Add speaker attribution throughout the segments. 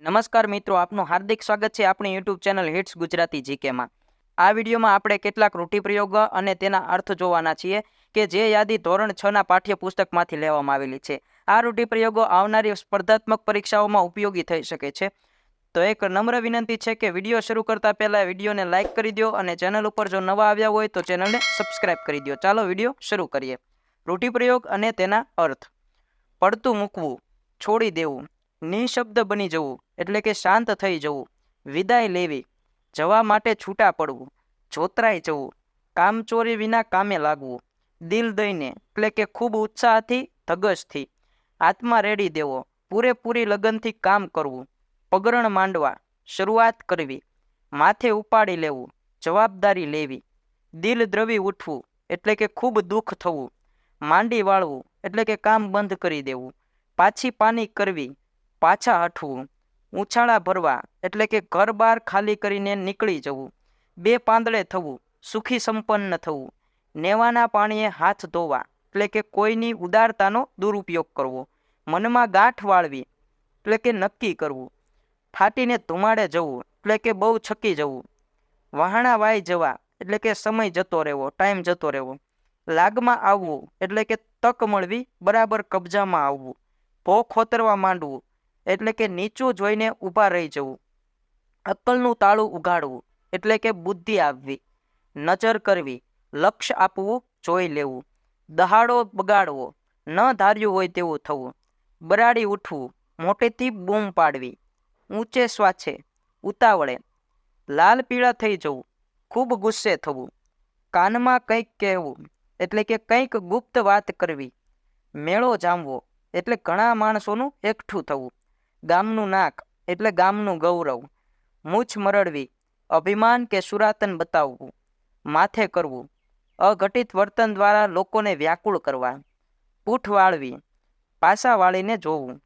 Speaker 1: નમસ્કાર મિત્રો, આપનું હાર્દિક સ્વાગત છે આપણી યુટ્યુબ ચેનલ હિટ્સ ગુજરાતી જીકેમાં. આ વિડીયોમાં આપણે કેટલાક રૂઢિપ્રયોગો અને તેના અર્થ જોવાના છીએ કે જે યાદી ધોરણ છ ના પાઠ્યપુસ્તકમાંથી લેવામાં આવેલી છે. આ રૂઢિપ્રયોગો આવનારી સ્પર્ધાત્મક પરીક્ષાઓમાં ઉપયોગી થઈ શકે છે. તો એક નમ્ર વિનંતી છે કે વીડિયો શરૂ કરતા પહેલાં વિડીયોને લાઇક કરી દો અને ચેનલ ઉપર જો નવા આવ્યા હોય તો ચેનલને સબસ્ક્રાઇબ કરી દો. ચાલો વીડિયો શરૂ કરીએ. રૂઢિપ્રયોગ અને તેના અર્થ. પડતું મૂકવું, છોડી દેવું. નિશબ્દ બની જવું, એટલે કે શાંત થઈ જવું, વિદાય લેવી, જવા માટે છૂટા પડવું, જોતરાઈ જવું કામચોરી વિના કામે લાગવું, દિલ દઈને, એટલે કે ખૂબ ઉત્સાહથી ધગશથી આત્મા રેડી દેવો, પૂરેપૂરી લગનથી કામ કરવું, પગરણ માંડવા, શરૂઆત કરવી, માથે ઉપાડી લેવું, જવાબદારી લેવી, દિલ દ્રવી ઉઠવું, એટલે કે ખૂબ દુઃખ થવું, માંડી વાળવું, એટલે કે કામ બંધ કરી દેવું, પાછી પાની કરવી પાછા હઠવું. ઉછાળા ભરવા, એટલે કે ઘર બહાર ખાલી કરીને નીકળી જવું. બે પાંદડે થવું, સુખી સંપન્ન થવું. નેવાના પાણીએ હાથ ધોવા, એટલે કે કોઈની ઉદારતાનો દુરુપયોગ કરવો. મનમાં ગાંઠ વાળવી, એટલે કે નક્કી કરવું. ફાટીને ધુમાડે જવું, એટલે કે બહુ છકી જવું. વહાણા વાઈ જવા, એટલે કે સમય જતો રહેવો, ટાઈમ જતો રહેવો. લાગમાં આવવું, એટલે કે તક મળવી, બરાબર કબજામાં આવવું. ભો ખોતરવા માંડવું એટલે કે નીચું જોઈને ઊભા રહી જવું. અક્કલનું તાળું ઉગાડવું, એટલે કે બુદ્ધિ આવવી નજર કરવી લક્ષ્ય આપવું, જોઈ લેવું, દહાડો બગાડવો, ન ધાર્યું હોય તેવું થવું, બરાડી ઉઠવું, મોટેથી બૂમ પાડવી, ઊંચે સ્વાછે, ઉતાવળે, લાલ પીળા થઈ જવું, ખૂબ ગુસ્સે થવું, કાનમાં કંઈક કહેવું, એટલે કે કંઈક ગુપ્ત વાત કરવી, મેળો જામવો, એટલે ઘણા માણસોનું એકઠું થવું. ગામનું નાક એટલે ગામનું ગૌરવ. મૂછ મરડવી, અભિમાન કે સુરાતન બતાવવું, માથે કરવું, અઘટિત વર્તન દ્વારા લોકોને વ્યાકુળ કરવા, પૂઠ વાળવી, પાસા વાળીને જોવું,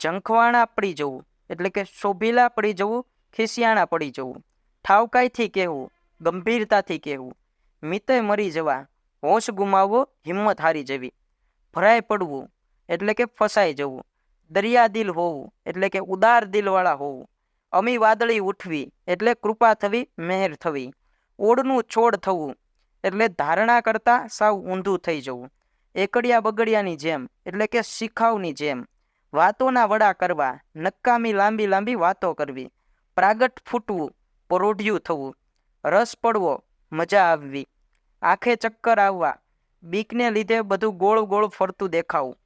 Speaker 1: ઝંખવાણા પડી જવું એટલે કે શોભીલા પડી જવું, ખિસિયાણા પડી જવું, ઠાવકાઈથી કહેવું, ગંભીરતાથી કહેવું મિતય મરી જવા, હોશ ગુમાવવો, હિંમત હારી જવી, ભરાઈ પડવું એટલે કે ફસાઈ જવું દરિયા દિલ હોવું, એટલે કે ઉદાર દિલવાળા હોવું. અમી વાદળી ઉઠવી, એટલે કૃપા થવી, મહેર થવી. ઓળનું છોડ થવું, એટલે ધારણા કરતાં સાવ ઊંધું થઈ જવું. એકડિયા બગડિયાની જેમ, એટલે કે શિખાવની જેમ. વાતોના વડા કરવા, નક્કામી લાંબી લાંબી વાતો કરવી. પ્રાગટ ફૂટવું, પરોઢિયું થવું. રસ પડવો, મજા આવવી. આંખે ચક્કર આવવા. બીકને લીધે બધું ગોળ ગોળ ફરતું દેખાવું.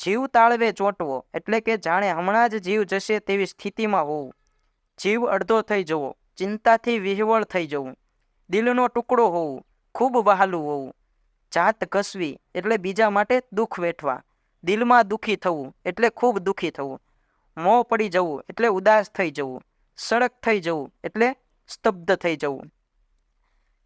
Speaker 1: જીવ તાળવે ચોંટવો એટલે કે જાણે હમણાં જ જીવ જશે તેવી સ્થિતિમાં હોવું. જીવ અડધો થઈ જવો, ચિંતાથી વિહવળ થઈ જવું, દિલનો ટુકડો હોવું, ખૂબ વહાલું હોવું, જાત ઘસવી એટલે બીજા માટે દુઃખ વેઠવા, દિલમાં દુઃખી થવું એટલે ખૂબ દુઃખી થવું, મોં પડી જવું એટલે ઉદાસ થઈ જવું સડક થઈ જવું એટલે સ્તબ્ધ થઈ જવું.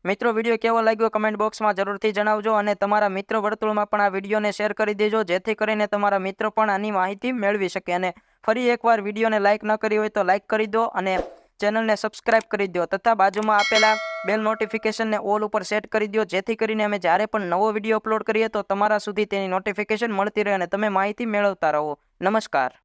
Speaker 1: મિત્રો, વીડિયો કેવો લાગ્યો કમેન્ટ બોક્સમાં જરૂરથી જણાવજો અને તમારા મિત્ર વર્તુળમાં પણ આ વિડીયોને શેર કરી દેજો, જેથી કરીને તમારા મિત્રો પણ આની માહિતી મેળવી શકે. અને ફરી એકવાર વિડીયોને લાઇક ન કરી હોય તો લાઇક કરી દો અને ચેનલને સબસ્ક્રાઇબ કરી દો તથા બાજુમાં આપેલા બેલ નોટિફિકેશનને ઓલ ઉપર સેટ કરી દો, જેથી કરીને અમે જ્યારે પણ નવો વીડિયો અપલોડ કરીએ તો તમારા સુધી તેની નોટિફિકેશન મળતી રહે અને તમે માહિતી મેળવતા રહો. નમસ્કાર.